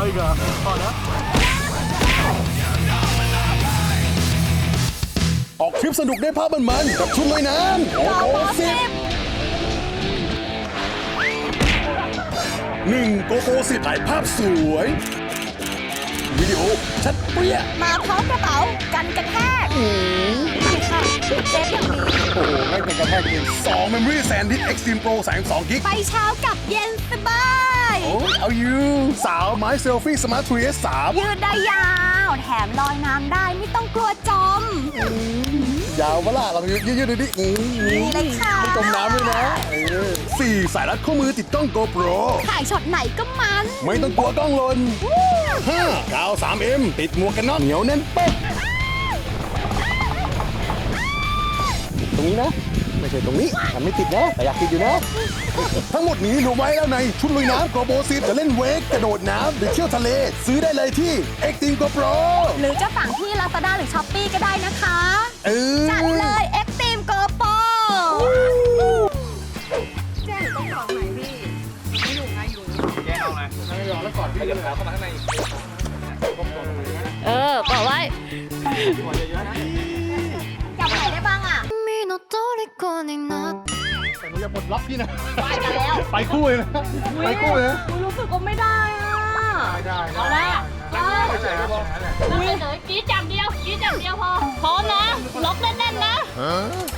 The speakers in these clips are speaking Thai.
อพอแล้ว ออกทริปสนุกได้ภาพมันๆกับชุดว่ายน้ำโอ้โหสิบหนึ่งโกโก้สิบถ่ายภาพสวย วิดีโอชัดเปรี้ยมาพร้อมกระเป๋ากันกระแทกนี่ค่ะเซฟอย่างดีโอ้โหไม่เป็นกระแทกจริงสอง Memory SanDisk Extreme Pro 32กิก ไปเช้ากับเย็นสบายโอ้ย เอาอยู่สาวไม้เซลฟี่สมาร์ททรีเอสสามยืดได้ยาว แถมลอยน้ำได้ไม่ต้องกลัวจม ยาวเวล่ะเรายืดยืดๆดูดิอืมนี่เลยค่ะ ไม่จมน้ำด้วยนะเออสี่สายรัดข้อมือติดกล้อง GoPro ถ่ายช็อตไหนก็มันไม่ต้องกลัวกล้องหล่นห้ากาว 3M ติดหมวกกันน็อกเหนียวแน่นเป๊ะตรงนี้นะ ไม่ใช่ตรงนี้มันไม่ติดนะแต่อยากติดอยู่นะ ทั้งหมดนี้รวมไว้แล้วในชุดลุยน้ำโกโบซีจะเล่นเวกกระโดดน้ำหรือเที่ยวทะเล ซื้อได้เลยที่ e x t r e m e GoPro หรือจะสั่งที่ Lazada หรือ Shopee ก็ได้นะคะเออจัดเลย Extreme Go Pro แจ้งต้องของไหนพี่เออบอกไว้จั ปลดล็อกพี่นะ ไปกันแล้ว ไปคู่เลยนะไปคู่เลยนะรู้สึกว่าไม่ได้อะ ไม่ได้เอาละ ไม่ใช่ครับ แล้วเฉยๆกรีดจับเดียวกรีดจับเดียวพอพร้อมนะ ล็อกแน่นๆนะก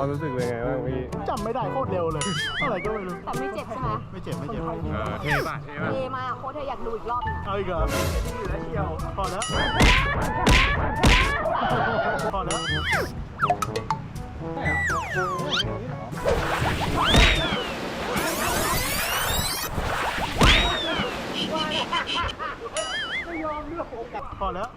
ามรู้สึกเป็นไงบ้างพี่จำไม่ได้โคตรเร็วเลยเท่าไหร่ก็ไม่รู้แต่ไม่เจ็บใช่ไหมไม่เจ็บไม่เจ็บเท่ป่ะเท่ป่ะเทมาโค้ชเธออยากดูอีกรอบหนึงเอาอีกเหรอดีอยู่แล้วเชียวพอแล้วพอแล้วพอแล้ว